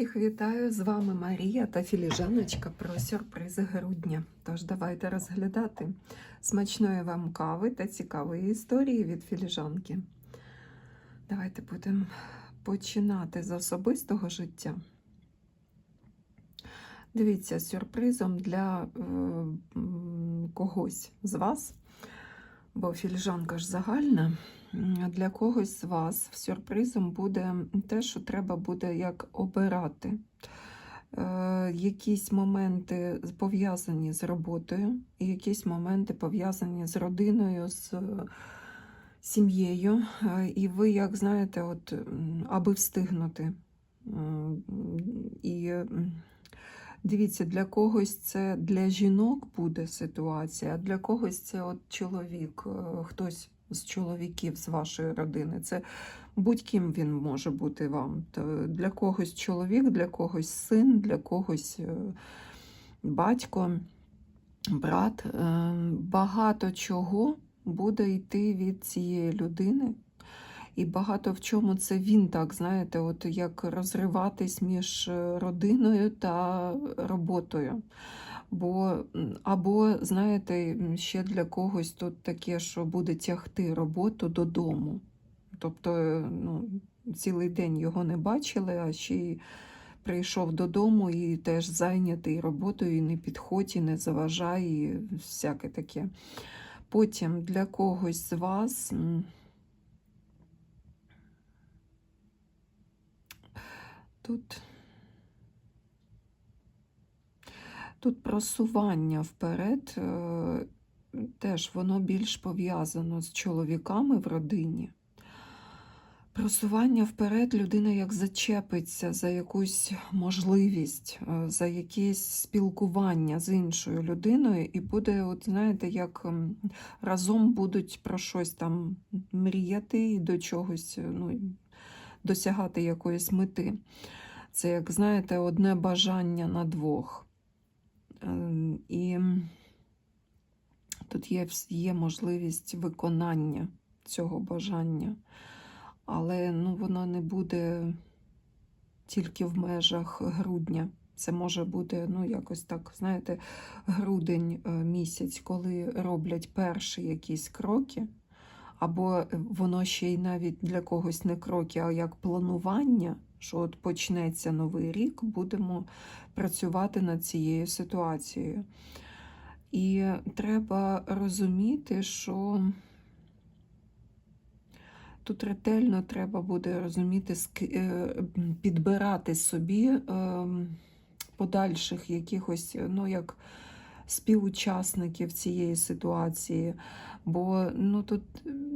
Всіх вітаю! З вами Марія та філіжаночка про сюрпризи грудня. Тож давайте розглядати смачної вам кави та цікавої історії від філіжанки. Давайте будемо починати з особистого життя. Дивіться, сюрпризом для е, когось з вас, бо філіжанка ж загальна. Для когось з вас сюрпризом буде те, що треба буде як обирати. Е, якісь моменти пов'язані з роботою, і якісь моменти пов'язані з родиною, з е, сім'єю. Е, І ви, як знаєте, от, аби встигнути. І дивіться, для когось це для жінок буде ситуація, а для когось це от чоловік, хтось з чоловіків з вашої родини. Це будь-ким він може бути вам. Для когось чоловік, для когось син, для когось е, батько, брат. Е, Багато чого буде йти від цієї людини. І багато в чому це він так, знаєте, от як розриватись між е, родиною та роботою. Бо, або, знаєте, ще для когось тут таке, що буде тягти роботу додому. Тобто, е, ну, цілий день його не бачили, а ще й прийшов додому і теж зайнятий роботою, і не підходь, і не заважай, і всяке таке. Потім для когось з вас. Тут, тут просування вперед, е, теж воно більш пов'язано з чоловіками в родині. Просування вперед людина як зачепиться за якусь можливість, е, за якесь спілкування з іншою людиною, і буде, от знаєте, як разом будуть про щось там мріяти і до чогось ну, досягати якоїсь мети. Це, як знаєте, одне бажання на двох. Ем, І тут є, є можливість виконання цього бажання, але ну, воно не буде тільки в межах грудня. Це може бути, ну, якось так, знаєте, грудень е, місяць, коли роблять перші якісь кроки, або воно ще й навіть для когось не кроки, а як планування, що от почнеться новий рік, будемо працювати над цією ситуацією. І треба розуміти, що тут ретельно треба буде розуміти, е, підбирати собі ем, подальших якихось, ну як співучасників цієї ситуації, бо ну, тут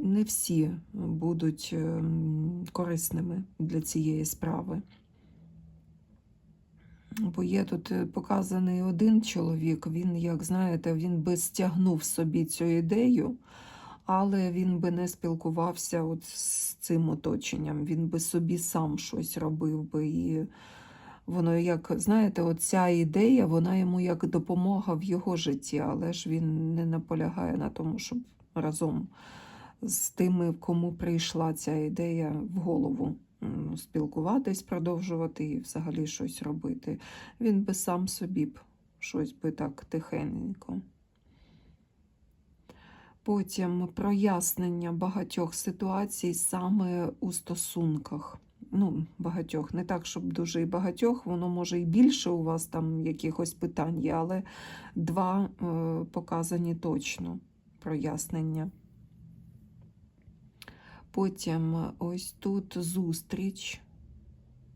не всі будуть ем, корисними для цієї справи. Бо є тут е, показаний один чоловік, він, як знаєте, він би стягнув собі цю ідею, але він би не спілкувався от з цим оточенням, він би собі сам щось робив би. І воно, як, знаєте, от ця ідея, вона йому як допомога в його житті, але ж він не наполягає на тому, щоб разом з тими, кому прийшла ця ідея в голову спілкуватись, продовжувати і взагалі щось робити. Він би сам собі б щось би так тихенько. Потім прояснення багатьох ситуацій саме у стосунках. Ну, багатьох, не так, щоб дуже і багатьох, воно може і більше у вас там якихось питань є, але два е, показані точно прояснення. Потім ось тут зустріч,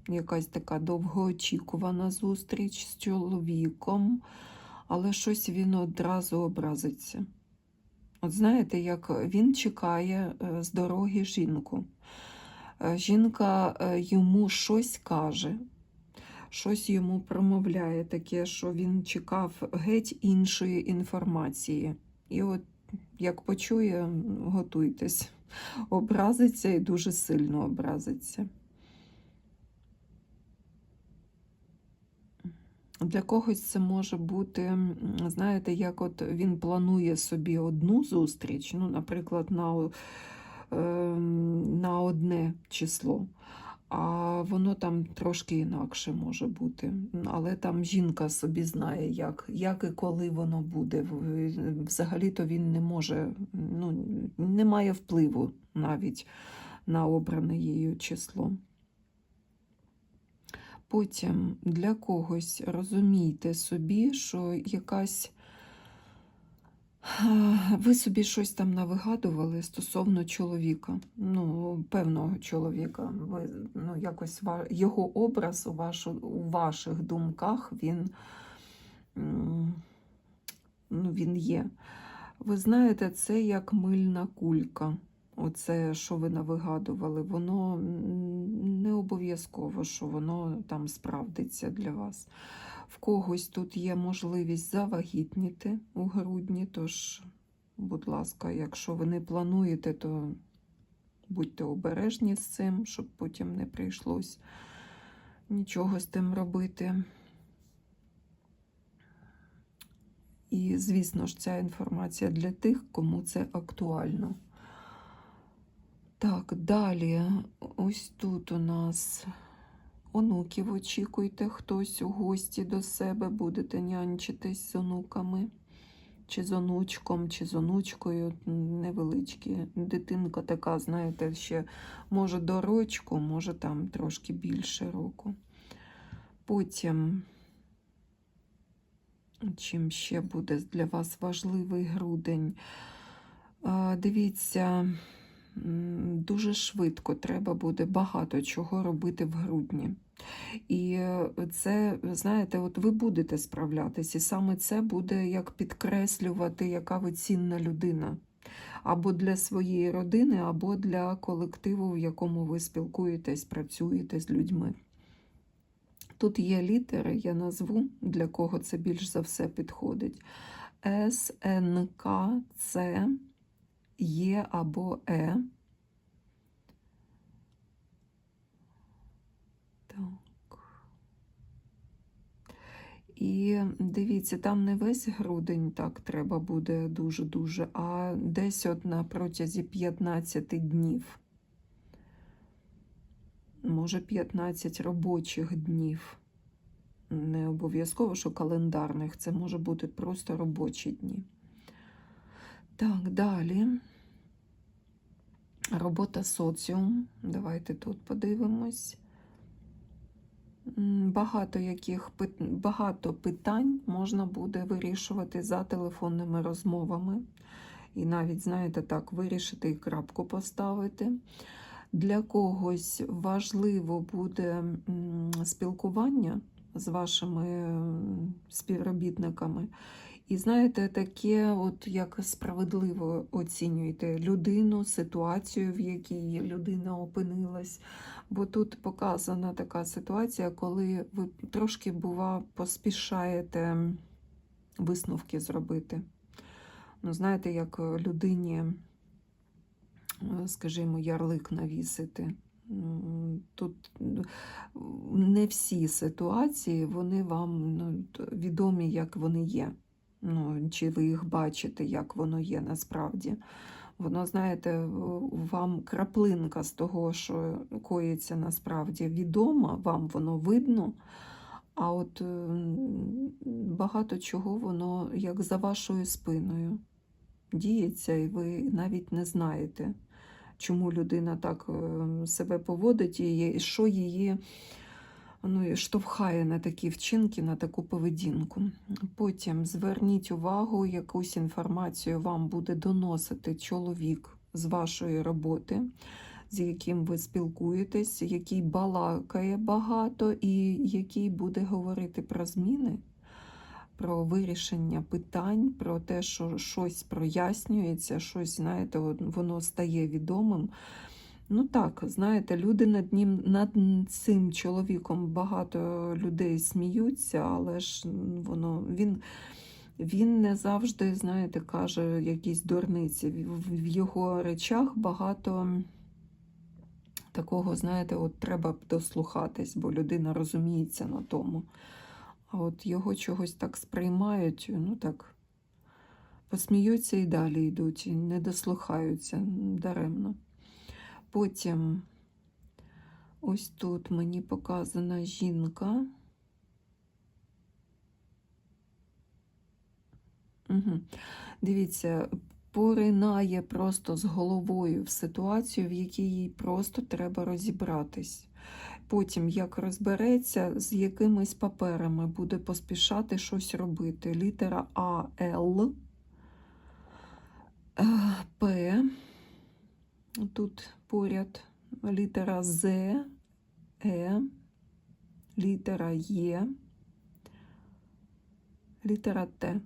якась така довгоочікувана зустріч з чоловіком, але щось він одразу образиться. От знаєте, як він чекає е, з дороги жінку. Е, Жінка е, йому щось каже, щось йому промовляє, таке, що він чекав геть іншої інформації. І от як почує, готуйтесь, образиться і дуже сильно образиться. Для когось це може бути, знаєте, як от він планує собі одну зустріч, ну, наприклад, на, на одне число. а воно там трошки інакше може бути. Але там жінка собі знає, як, як і коли воно буде. Взагалі-то він не може, ну, не має впливу навіть на обране її число. Потім для когось розумійте собі, що якась ви собі щось там навигадували стосовно чоловіка, ну, певного чоловіка. Ви, ну, якось його образ у, вашу, у ваших думках він, ну, він є. Ви знаєте, це як мильна кулька. Оце, що ви навигадували, воно не обов'язково, що воно там справдиться для вас. В когось тут є можливість завагітніти у грудні, тож, будь ласка, якщо ви не плануєте, то будьте обережні з цим, щоб потім не прийшлось нічого з тим робити. І, звісно ж, ця інформація для тих, кому це актуально. Так, далі, ось тут у нас онуків очікуйте, хтось у гості до себе будете нянчитись з онуками, чи з онучком, чи з онучкою невеличкі. Дитинка така, знаєте, ще може до рочку, може там трошки більше року. Потім, чим ще буде для вас важливий грудень? Дивіться, дуже швидко треба буде багато чого робити в грудні. І е, це, знаєте, от ви будете справлятись, і саме це буде як підкреслювати, яка ви цінна людина. Або для своєї родини, або для колективу, в якому ви спілкуєтесь, працюєте з людьми. Тут є літери, я назву, для кого це більш за все підходить. С, Н, К, С, Є або Е. Так. І дивіться, там не весь грудень так треба буде дуже-дуже, а десь от на протязі 15 днів. Може, 15 робочих днів. Не обов'язково, що календарних, це може бути просто робочі дні. Так, далі. Робота соціум. Давайте тут подивимось. Багато яких багато питань можна буде вирішувати за телефонними розмовами. І навіть, знаєте, так, вирішити і крапку поставити. Для когось важливо буде спілкування з вашими співробітниками. І знаєте, таке, от як справедливо оцінюєте людину, ситуацію, в якій людина опинилась. Бо тут показана така ситуація, коли ви трошки, бува, поспішаєте висновки зробити. Ну, знаєте, як людині, скажімо, ярлик навісити. Тут не всі ситуації, вони вам ну, відомі, як вони є. Ну, чи ви їх бачите, як воно є насправді. Воно, знаєте, вам краплинка з того, що коїться насправді відома, вам воно видно. А от багато чого воно як за вашою спиною діється, і ви навіть не знаєте, чому людина так е, себе поводить і що її ну, штовхає на такі вчинки, на таку поведінку. Потім зверніть увагу, якусь інформацію вам буде доносити чоловік з вашої роботи, з яким ви спілкуєтесь, який балакає багато і який буде говорити про зміни. Про вирішення питань, про те, що щось прояснюється, щось, знаєте, воно стає відомим. Ну так, знаєте, люди над ним, над цим чоловіком багато людей сміються, але ж воно він, він не завжди, знаєте, каже якісь дурниці. В, його речах багато такого, знаєте, от треба дослухатись, бо людина розуміється на тому. А от його чогось так сприймають, ну так, посміються і далі йдуть, і не дослухаються даремно. Потім Ось тут мені показана жінка. Угу. Дивіться, поринає просто з головою в ситуацію, в якій їй просто треба розібратись. Потім, як розбереться, з якимись паперами буде поспішати щось робити. Літера А, Л, е, П, тут поряд літера З, Е, літера Є, літера Т.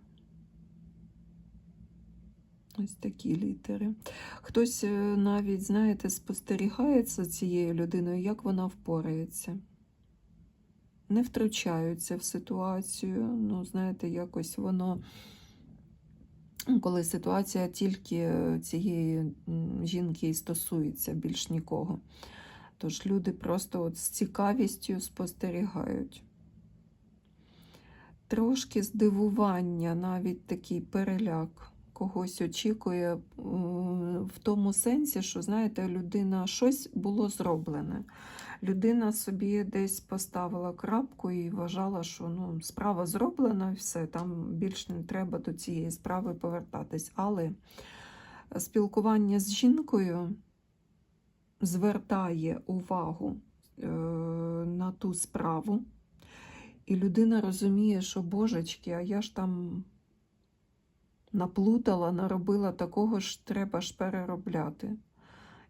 Ось такі літери. Хтось е, навіть, знаєте, спостерігається цією людиною, як вона впорається. Не втручаються в ситуацію. Ну, знаєте, якось воно, коли ситуація тільки е, цієї жінки і стосується більш нікого. Тож люди просто от з цікавістю спостерігають. Трошки здивування, навіть такий переляк когось очікує в тому сенсі, що, знаєте, людина щось було зроблене. Людина собі десь поставила крапку і вважала, що ну, справа зроблена, все, там більш не треба до цієї справи повертатись. Але спілкування з жінкою звертає увагу е, на ту справу, і людина розуміє, що божечки, а я ж там наплутала, наробила такого ж треба ж переробляти.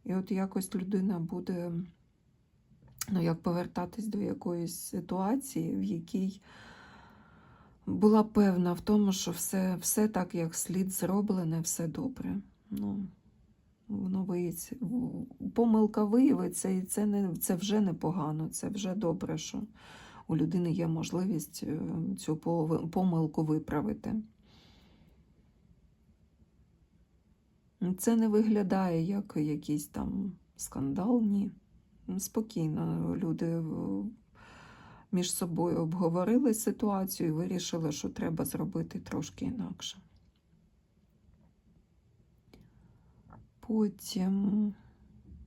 І от якось людина буде, ну, як повертатись до якоїсь ситуації, в якій була певна в тому, що все, все так, як слід зроблене, все добре. Ну, воно виявиться, помилка виявиться, і це, не, це вже непогано, це вже добре, що у людини є можливість е, цю помилку виправити. Це не виглядає як якийсь там скандал, ні. Спокійно люди між собою обговорили ситуацію і вирішили, що треба зробити трошки інакше. Потім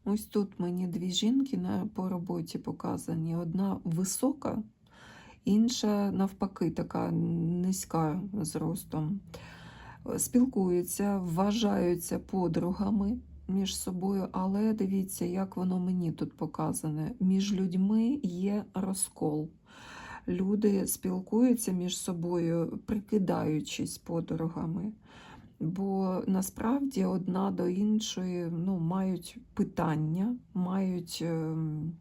ось тут мені дві жінки на, по роботі показані. Одна висока, інша, навпаки, така низька зростом спілкуються, вважаються подругами між собою, але дивіться, як воно мені тут показане. Між людьми є розкол. Люди спілкуються між собою, прикидаючись подругами. Бо насправді одна до іншої ну, мають питання, мають, ем,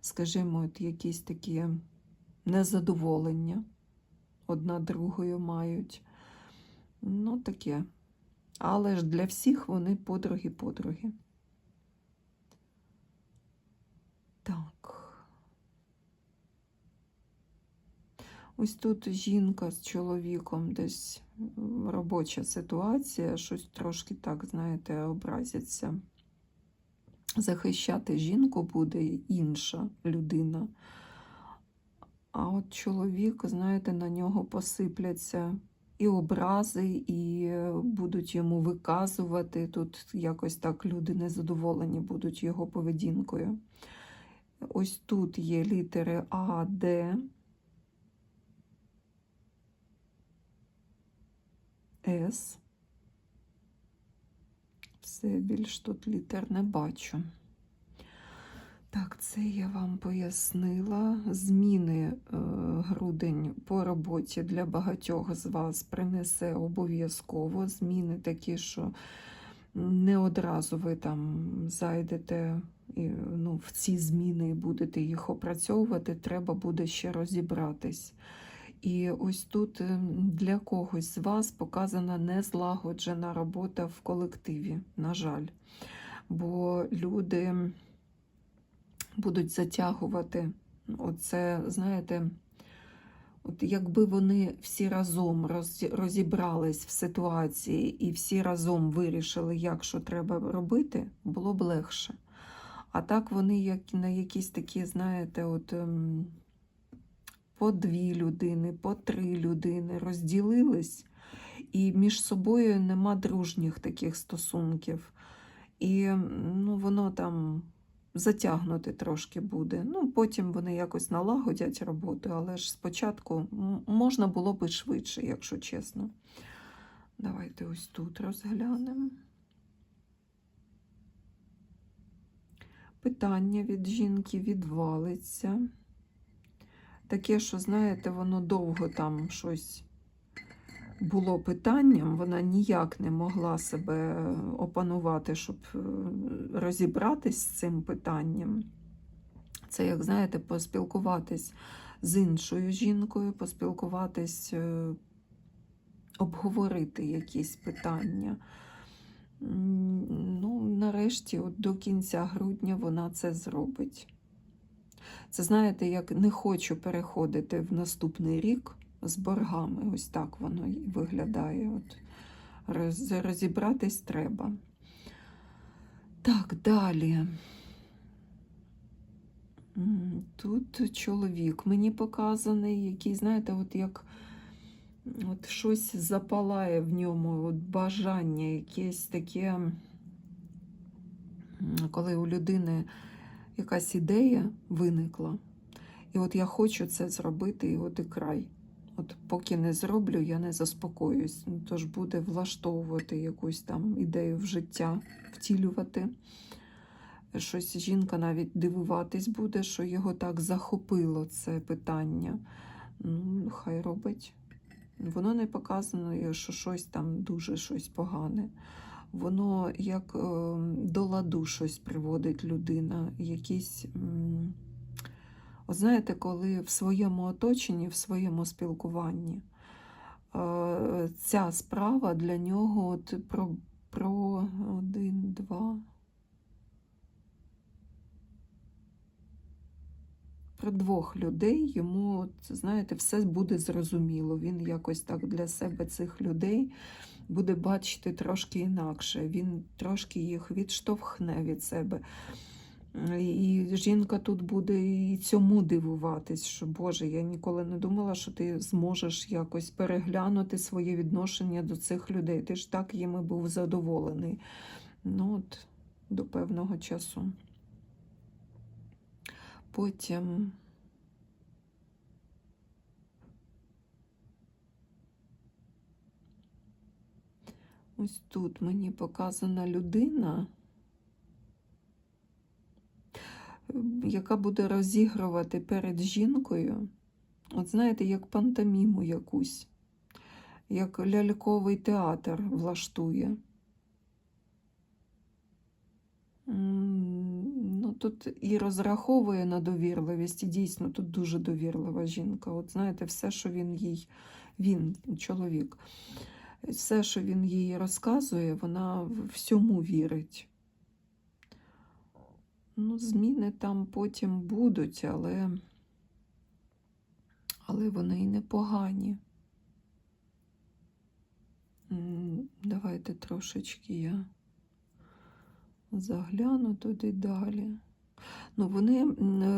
скажімо, от якісь такі незадоволення одна другою мають. Ну, таке. Але ж для всіх вони подруги-подруги. Так. Ось тут жінка з чоловіком десь робоча ситуація, щось трошки так, знаєте, образяться. Захищати жінку буде інша людина. А от чоловік, знаєте, на нього посипляться і образи, і будуть йому виказувати. Тут якось так люди незадоволені будуть його поведінкою. Ось тут є літери А, Д, С. Все більш тут літер не бачу. Так, це я вам пояснила. Зміни е, грудень по роботі для багатьох з вас принесе обов'язково. Зміни такі, що не одразу ви там зайдете і, ну, в ці зміни і будете їх опрацьовувати, треба буде ще розібратись. І ось тут е, для когось з вас показана незлагоджена робота в колективі, на жаль. Бо люди будуть затягувати. Оце, знаєте, от якби вони всі разом розібрались в ситуації і всі разом вирішили, як що треба робити, було б легше. А так вони як на якісь такі, знаєте, от ем, по дві людини, по три людини розділились, і між собою нема дружніх таких стосунків. І ну, воно там затягнути трошки буде. Ну, потім вони якось налагодять роботу, але ж спочатку можна було би швидше, якщо чесно. Давайте ось тут розглянемо. Питання від жінки відвалиться. Таке, що, знаєте, воно довго там щось було питанням, вона ніяк не могла себе опанувати, щоб е, розібратись з цим питанням. Це, як знаєте, поспілкуватись з іншою жінкою, поспілкуватись, е, обговорити якісь питання. Ну, нарешті, от до кінця грудня вона це зробить. Це, знаєте, як не хочу переходити в наступний рік з боргами. Ось так воно й виглядає. От роз- розібратись треба. Так, далі. Тут чоловік мені показаний, який, знаєте, от як от щось запалає в ньому, от бажання, якесь таке, коли у людини якась ідея виникла. І от я хочу це зробити, і от і край. От поки не зроблю, я не заспокоюсь. Ну, Тож буде влаштовувати якусь там ідею в життя, втілювати. Щось жінка навіть дивуватись буде, що його так захопило це питання. Ну, хай робить. Воно не показано, що щось там дуже щось погане. Воно як е, до ладу щось приводить людина, якісь. От знаєте, коли в своєму оточенні, в своєму спілкуванні е, ця справа для нього от про, про один, два. Про двох людей йому, от, знаєте, все буде зрозуміло. Він якось так для себе цих людей буде бачити трошки інакше. Він трошки їх відштовхне від себе. І жінка тут буде і цьому дивуватись, що Боже, я ніколи не думала, що ти зможеш якось переглянути своє відношення до цих людей. Ти ж так їми був задоволений. Ну от, до певного часу. Потім. Ось тут мені показана людина, яка буде розігрувати перед жінкою, от знаєте, як пантоміму якусь, як ляльковий театр влаштує. Ну, тут і розраховує на довірливість, і дійсно тут дуже довірлива жінка. От знаєте, все, що він їй, він, чоловік, все, що він їй розказує, вона всьому вірить. Ну, зміни там потім будуть, але, але вони й непогані. Давайте трошечки я загляну туди далі. Ну, вони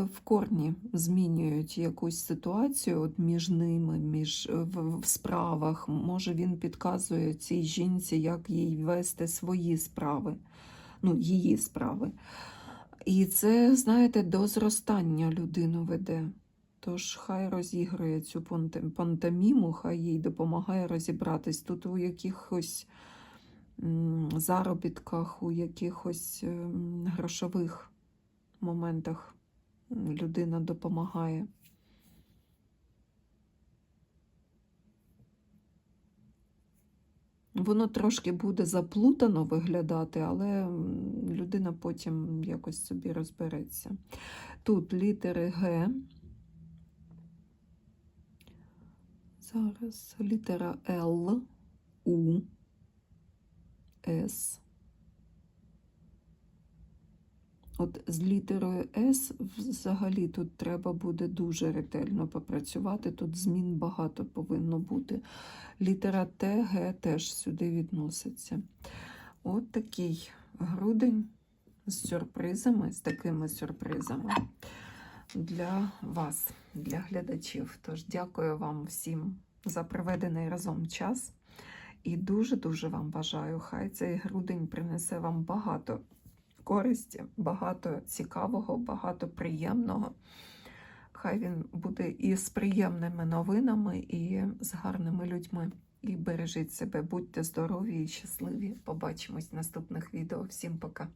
в корні змінюють якусь ситуацію от між ними, між е, в, в справах. Може, він підказує цій жінці, як їй вести свої справи, ну, її справи. І це, знаєте, до зростання людину веде. Тож хай розігрує цю пантоміму, хай їй допомагає розібратись. Тут у якихось заробітках, у якихось ем, грошових моментах людина допомагає. Воно трошки буде заплутано виглядати, але людина потім якось собі розбереться. Тут літери Г. Зараз літера Л, У, С. От з літерою С взагалі тут треба буде дуже ретельно попрацювати. Тут змін багато повинно бути. Літера Т, Г теж сюди відноситься. От такий грудень з сюрпризами, з такими сюрпризами для вас, для глядачів. Тож дякую вам всім за проведений разом час. І дуже-дуже вам бажаю, хай цей грудень принесе вам багато користі, багато цікавого, багато приємного. Хай він буде і з приємними новинами, і з гарними людьми. І бережіть себе, будьте здорові і щасливі. Побачимось в наступних відео. Всім пока!